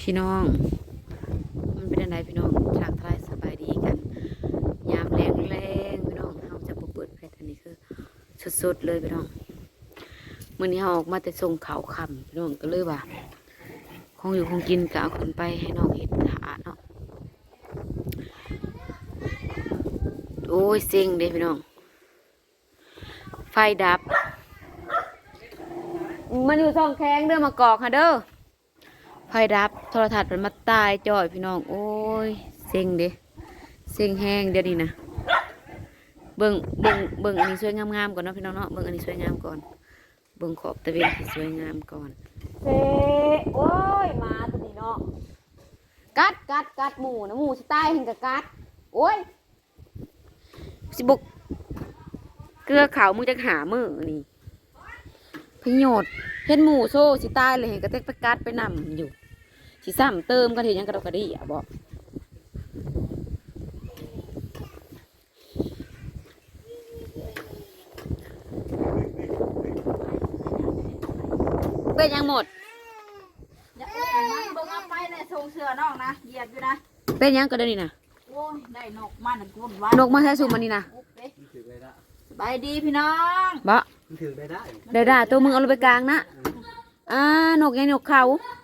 พี่น้อง มันเป็นอะไรพี่น้องทางทายสบายดีกัน ยามแรงแรงๆพี่น้องเราจะเปิดแพทอันนี้คือสดๆเลยพี่น้องมื่อนี้เราออกมาแต่ส่งเขาคำพี่น้องก็เลยว่าคงอยู่คงกินก็เอาขึ้นไปให้น้องเห็ดถาเนาะโอ้ยเซ็งเด้พี่น้อง ไฟดับ มันอยู่ช่องแข้งเด้อมากอกค่ะเด้อ ไฟดับโทรทัศน์มันมาตายจ่อยพี่น้อง โอ้ยเซ็งเด้เซ็งแห้งเดี๋ยวนี้นะเบิ่งเบิ่งเบิ่งอันนี้สวยงามๆก่อนเนาะพี่น้องเนาะเบิ่งอันนี้สวยงามก่อนเบิ่งขอบตะเวนให้สวยงามก่อนเซโอ้ยหมาตัวนี้เนาะกัดกัดกัดหมูนะหมูสิตายเห็นกับกัดโอ้ยสิบุกเกลือขาวมึงจะหามือนี่พยศเห็นหมูโซ่สิตายเลยเห็นกระเตกไปกัดไปนำอยู่ สิซ้ำเติมกันเห็นยังกระดกกระดี่อะบอกเป็นยังหมดอย่าเอามันเบิ่งเอาไปในทรงเสือน้องนะเหยียดอยู่นะเป็นยังก็ได้นี่นะโอ้ยได้นกมันกุนว่านกมาแท้สูมันนี่นะอุ๊บเด้ถือไปได้สบายดีพี่น้องบ่มันถือไปได้ได้ได้ตัวมึงเอาลงไปกลางนะอ่านกยังนกเขานกเนี่ย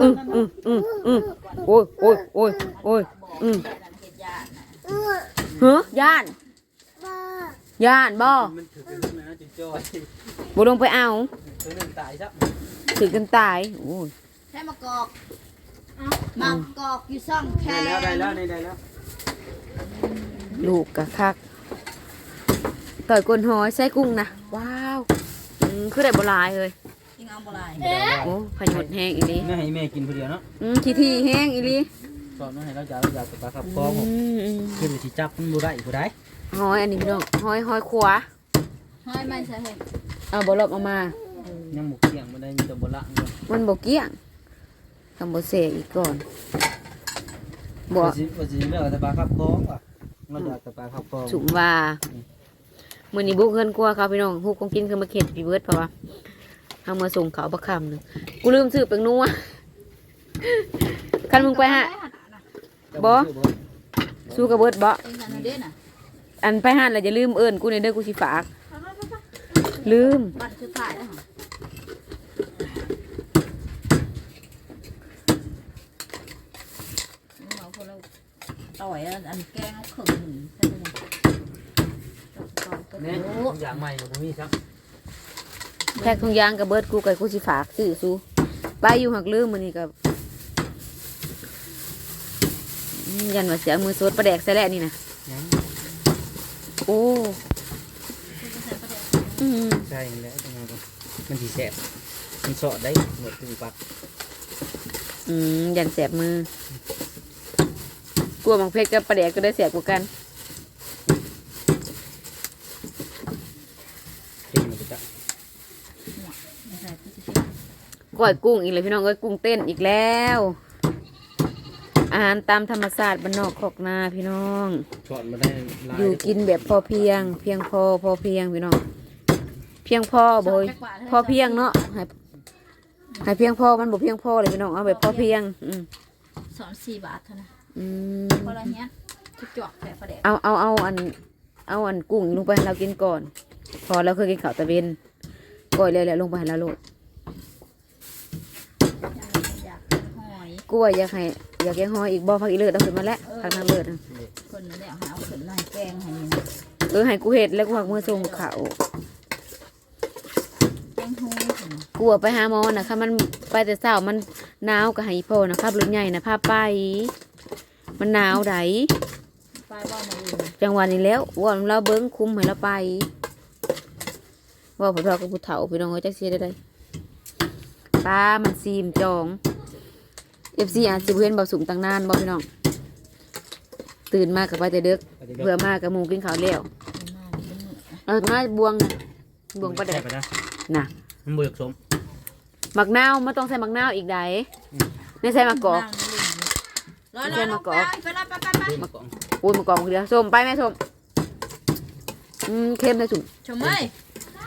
อืมอืมอืมอืมโอ้ยโอ้ยโอ้ยโอ้ยอืมเฮ็ดยานน่ะเฮ้ย่านย่านบ่มันถือไปรุ่นนะจิจอยบ่ลงไปเอาตัวหนึ่งตายซับถึงกันตายโอ้ยแค่มากอกมากอกอยู่ซ่องแค่ได้แล้วได้แล้วได้แล้วลูกกะคักต่อยกวนหอยใส่กุ้งนะว้าวคือได้บลายเลย เอาบ่หลายโอ้พยศแห้งอีหลีแม่ให้แม่กินคนเดียวเนาะอืมขี้ที่แห้งอีหลีสอนน้องให้เราจะเราจะปลาขับคอผมอืมอืมขึ้นไปที่จับมันบูได้บูได้หอยอันนี้พี่น้องหอยหอยขวาห้อยมันใช่เห็นเอาบ่ลบเอามา ยังหมกเกี่ยงมันได้มีแต่บละเงินมันบ่เกี้ยงทำบ่เสกอีกก่อนบ่ว่าสิว่าสิเลือกแต่ปลาขับคอว่ะเราจะแต่ปลาขับคอสุมว่ามื้อนี้บุกเงินกลัวเขาพี่น้องฮูกของกินคือมาเข็ดพี่เบิดเพราะว่า เอามาส่งเขาบักคำหนึงกูลืมซื้อเป็งนัวคันมึงไปฮะบ่สู้กับเบิดบ่เองกันนะเด้น่ะอันไปห้านแล้วอย่าลืมเอิ้นกูในเด้อกูสิฝาก ลืมบัตรสุดท้ายแล้วเหรอเอาคนละต่อยอันอันแกงเอาขึงหนึ่งใช่ไหมเนี่ยเนี่ยโอ้อย่างใหม่กับผมมีครับ แพ็คทุงยางกับเบิดกูกับกูสิฝากซื้อสู้ไปอยู่หักลืมมื้อนี้กับยันว่าเสียมือสดประแดกใส่แล้วนี่นะยังโอ้อืมใช่แล้วจังไงก็มันสีแสบมันสอดได้หมดตีปักอืมยันแสบมือกลัวบางเพชรกับประแดกก็ได้แสบกว่ากัน ตีมันก็จะ ไม่ใช่ที่จะ ก้อยกุ้งอีกเลยพี่น้องเอ้ยกุ้งเต้นอีกแล้ว อาหารตามธรรมชาติบ้านนอกคอกนาพี่น้องสอดมาได้ลายอยู่กินแบบพอเพียง เพียงพอพอเพียงพี่น้อง เพียงพอบ่ยพอเพียงเนาะให้ให้เพียงพอมันบ่เพียงพอเลยพี่น้องเอาแบบพอเพียง อืมสอนสี่บาทเท่านั้นอืมพอละเนี้ยทุกจอกแต่ประเดี๋ยวเอาเอาเอาอัน เอาอันกุ้งลงไปให้เรากินก่อน พอเราเคยกินข้าวตะเวนก้อยเลยแหละลงไปให้เราโลด อยากกินหอย กล้วยอยากให้อยากแกงหอยอีกบ่พักอีเลิศเอาขึ้นมาแล้วพักนางเลิศน่ะคนนั่นแหละหาเอาขึ้นมาให้แกงให้นี่เออให้กูเห็ดแล้วกูหักมือส่งเขาวแกงหูสินะกลัวไปหาหมอนะค่ะมันไปแต่เช้ามันหนาวก็ให้พ่อนะครับรถใหญ่นะพาไป มันหนาวไดไปว่ามาอื่นจังหวะนี้แล้วว่าเราเบิ้งคุ้มให้เราไปว่าพ่อกับผู้เฒ่าพี่น้องเอ้ยจักเสียได้ไดป้ามันซีมจอง เอฟซีอาจสิบ่เห็นบ่สูงตั้งนานบ่พี่น้อง ตื่นมากับไปแต่เด็กเพื่อมากับหมูกินข้าวแล้วมาเดี๋ยวมื้อเออมาบวงนะบวงประเด็แสกบไปนะน่ะมันบวกสมมักนาวมันต้องใส่มักนาวอีกใดในใส่มะกอกร้อยร้อยลงไปไปละไปไปไปตีมากองอุ้ยมะกอกเดียวส้มไปแม่ส้มอืมเค็มเลยสุดชมเอ้ย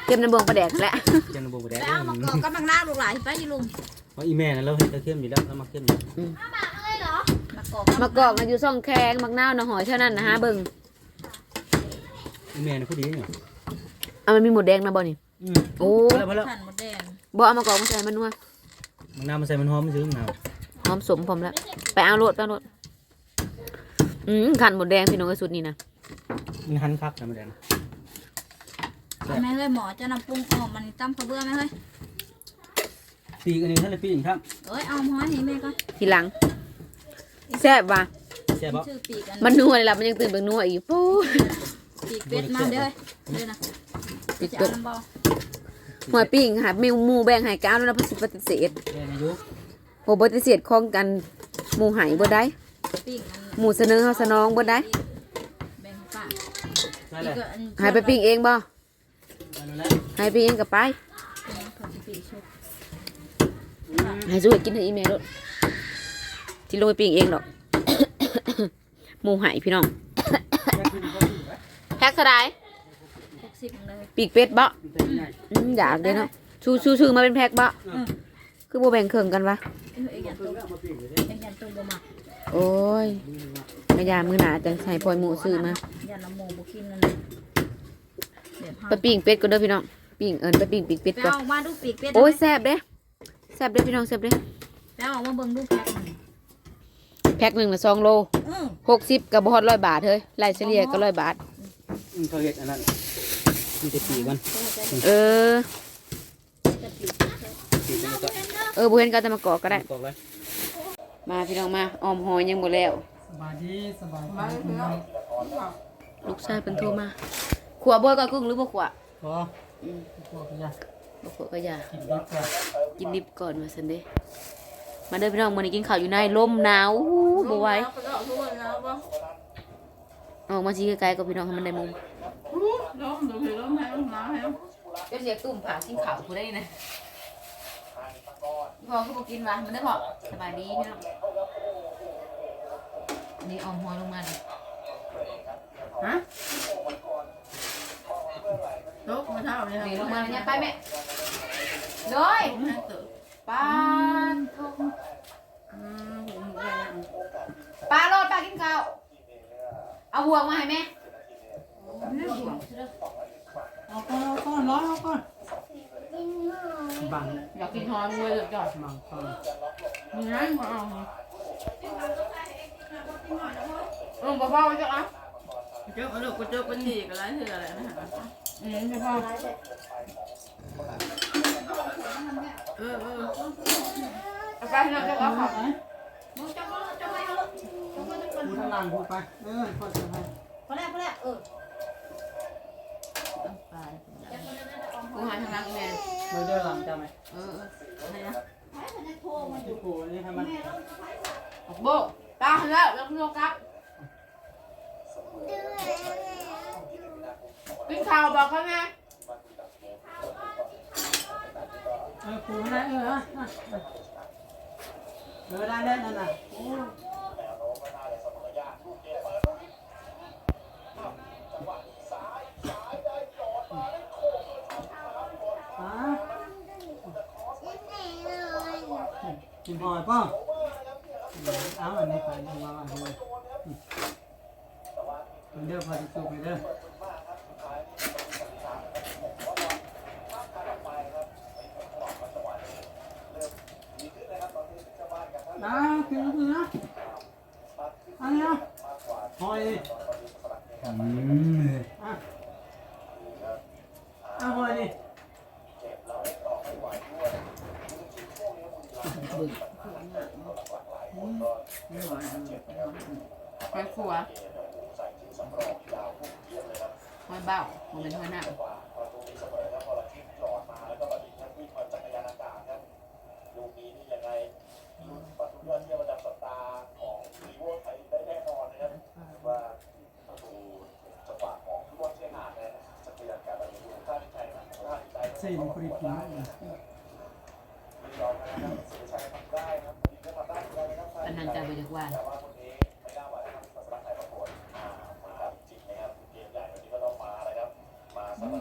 เค็มในบวงประแดกแหละยันบวกแดไปงเอามากอกกับมังนาวลูกหลานไปนี่ลุง เพราะอีแม่น่ะเราเฮ็ดแต่เข้มอยู่แล้วเรามาเข้มอยู่มากอกมะกอกน่ะอยู่ซ่องแข้งมักนาวน่ะหอยเท่านั้นนะฮะเบิ่งอีแม่น่ะผู้ดีเนี่ยเอามันมีหมูแดงนะบ่นี่ อืมโอ้พอแล้วพอแล้วขันหมดแดงบ่เอามะกอกมาใส่มันนัวมันน้ำมันใส่มันหอมมันซื้อมันเอาหอมสมพร้อมแล้ว ไปเอาโลดไปเอาโลดอืมขันหมดแดงพี่น้องไอ้สุดนี่นะมันหันคักนะมันแดงแม่เฮ้ยหมอจะนำปรุงออกมันตั้มกระเบื้องไหมเฮ้ย ปีกอันนี้ท่านเลยปีกครับเอ้ยเอาหม้อให้แม่ก่อนทีหลังแซ่บว่ะแซ่บบ่ชื่อปีกอันมันนัวเลยล่ะมันยังตื่นเบิ่งนัวอีกปู๊ปีกเป็ดมาเด้อเด้อนะปิดจะเปิเอาดน้ำบ่หัวปิ้งหาเมวหมูแบ่งให้ก้าวแล้วนะเพระสิปฏิเสธแม่อายุโอ้ปฏิเสธของกันหมูใหายบ่ได้ปิ้งอันหมูเสนอเฮาสนองบ่ได้แบ่งป้าใช่อีเลยกก็อันให้ไปปิ้งเองบ่อันนั้นแหละให้ปิ้งเองก็ไปเขาสิปีกชุบ ให้สู้ให้กินให้อีเมลโลดที่โรยปิ้งเองดอกหมูใหายพี่น้องแพ็คเท่าไหร่หกสิบเลยปีกเป็ดบ่มันจะง่ายอืมอยากเด้เนาะชูชูชื่อมาเป็นแพ็คบ่อืมคือบ่แบ่งเครื่องกันวะเอ้ยเอ็งยันตุ้มเอ็งยันตุ้มบ่มักโอ้ยแม่ยามือหนาจังใส่พลอยหมูซื้อมายันน้ำหมูบ่กินนั่นเดี๋ยวพาไปปิ้งเป็ดก็เด้อพี่น้องปิ้งเอิญไปปิ้งปีกเป็ดไปก่อนเอามาดูปีกเป็ดโอ้ยแซ่บเด้แซ่บเด้อพี่น้องแซ่บเด้ไปเอามาเบิ่งดูแพ็คมันแพ็คหนึ่งละสองโลอือหกสิบกับบ่ฮอดร้อยบาทเฮ้ยไล่เฉลี่ยก็ร้อยบาท อืมเขาเฮ็ดอันนั้นมีแต่ปีกมันเออจะปีกปีกมันก็เออบ่เห็นก็จะมากอกก็ได้ตอกเลยมาพี่น้องมาออมหอยยังบ่แล้ว สบายดีสบายดีลูกชายเพิ่นโทรมาขัวบ่ก็กุ้งหรือบ่ขัวพอพวกยา บ่ขัวก็อย่ากินดีกว่ากินดิบก่อนว่าซั่นเด้มาเด้อพี่น้องมื้อนี้กินข้าวอยู่ในลมหนาวอู้บ่ไหวออกมาสิไกลๆก็พี่น้องให้มันได้มุมล้มดูสิล้มให้ล้มหนาวให้เดี๋ยวเสียตุ่มผ่ากินข้าวผู้ได้นะพอคือบ่กินวะมันได้พอสบายดีพี่น้องอันนี่ออมหอยลงมาดิฮะ ลุกมาเท่าเลยนี่ลงมาแล้วเนี่ยไปแม่เลยให้ตื่นปานทงปลาโลดปลากินข้าวเอาห่วงมาให้แม่เอาก่อนเอาก่อนร้อนเอาก่อนบังอยากกินหอยมวยเลยจ้ะบังก่อนมีไรมาเอาเออเบาๆจ้ะอะ เจ้าลูกกูเจ้ากูตีกันไรคืออะไรนะฮะอืมเบาเออเออเอาไปเราจะเอาข้าวมึงจะมาจะมาเอาพูดทางหลังพูดไปเออพอจะให้พอแล้วพอแล้วเออกูหาทางหลังแม่เราเดินหลังจะไหมเอออะไรนะที่โผล่นี่ให้มันโบตาแล้วแล้วคุณโลกับ กินข้าวบอกเขาแม่เออปูได้เออเออได้ได้นั่นน่ะกินหอยป่ะเอาอันนี้ไปทำมาอันนี้ เด้อพอจะสุกเลยเด้อนะกินกินนะอันนี้นะหอยอืมอะอะหอยนี่หอยขัว หอยเบ้ามันเป็นหอยหนังใส่ในฟรีกินนะอันนั้นจะไปจากว่า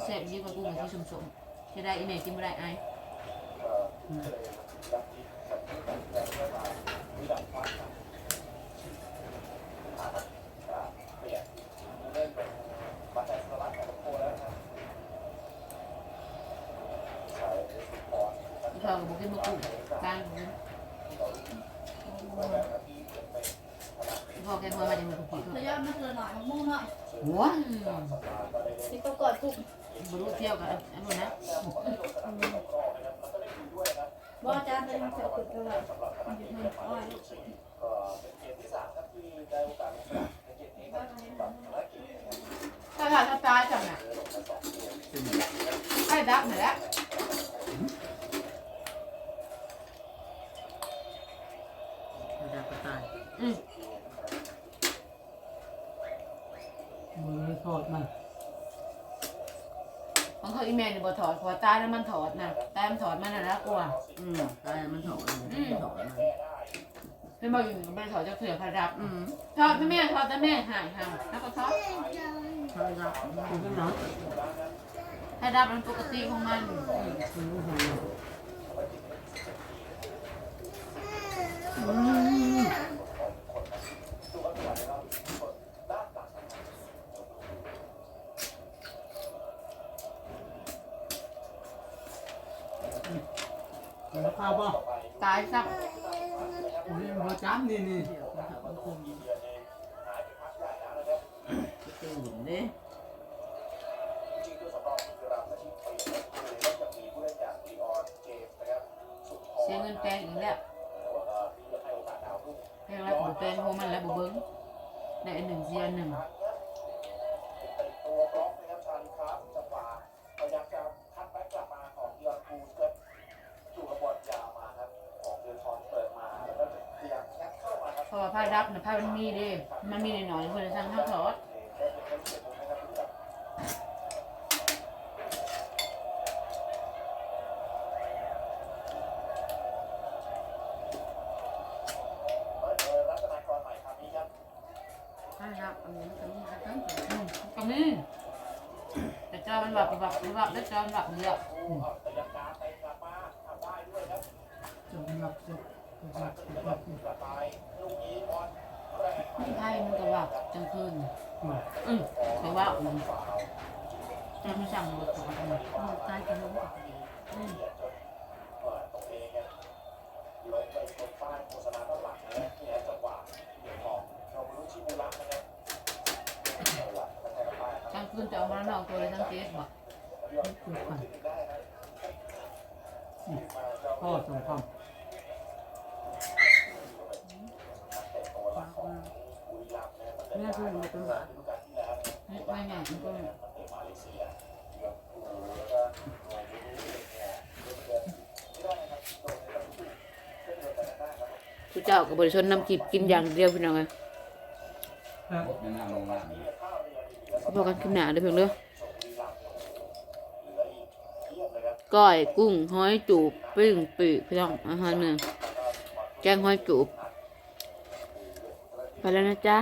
เสร็จนี่ก็กูมันก็สมสมจะได้อีเมลกินไม่ได้ไอเธอบอกกินมะกรูดบ้างพอแกพอมาจะมีคนกิน Thời gian nó là nói một môn thôi Ủa? thì tôi gọi cũng บรู้เที่ยวกับอันนู้นนะบ่อาจารย์เป็นเสือกุดเลยมันอยู่ในอ้อยถ้าถ้าถ้าตายจังน่ะไอ้ดับหน่อยละ ไม่ได้ก็ตาย อืม มือทอดมัน ของเขาอีเมลนี่บ่ ถอดพอตายแล้วมันถอดนะตายมันถอดมันน่ะนะกลัวอืมตายมันถอดมันถอดมันเป็นบอกอยู่กับเป็นถอดจากเสือพระดับอืมถอดแต่แม่ถอดแต่แม่หายห่างแล้วก็ถอดใช่ครับคุณก็นอนพระดับมันปกติของมันคุณ ก็นข้าวป่ะตายซักนี่มันจับนี่นี่ตื่นเด้เสียเงินแปลงอีกแล้วแปลงแล้วบุแปลงโฮมันแล้วบุเบิ้งได้หนึ่งเสียหนึ่ง ผ้าดับนะผ้ามันมีเด้มันมีหน่อยๆเพื่อนจะสั่งข้าวทอดถ้ารับอันนี้ก็มีทั้งอืมก็มีแต่จอมันแบบแบบแบบแล้วจอมันแบบเดียวจงรับจับสับ ไทยมันก็แบบกลางคืนอืมแต่ว่าอืมจะไม่สั่งรถตัวกันมันตายกันรู้อืมกลางคืนจะเอามาแล้วนอกตัวเลยทั้งเจ๊บอกคุณไปพ่อสงคราม แม่พูดมันเป็นบาทไม่ไงมันก็ทุกเจ้ากับบริชนนำกิบกินอย่างเดียวพี่น้องไงครับยังนั่งลงหลังพอกันขึ้นหนาเด้เพียงเด้อก้อยกุ้งหอยจูบปิ้งปีกพี่น้องอาหารเมืองแกงหอยจูบไปแล้วนะจ๊ะ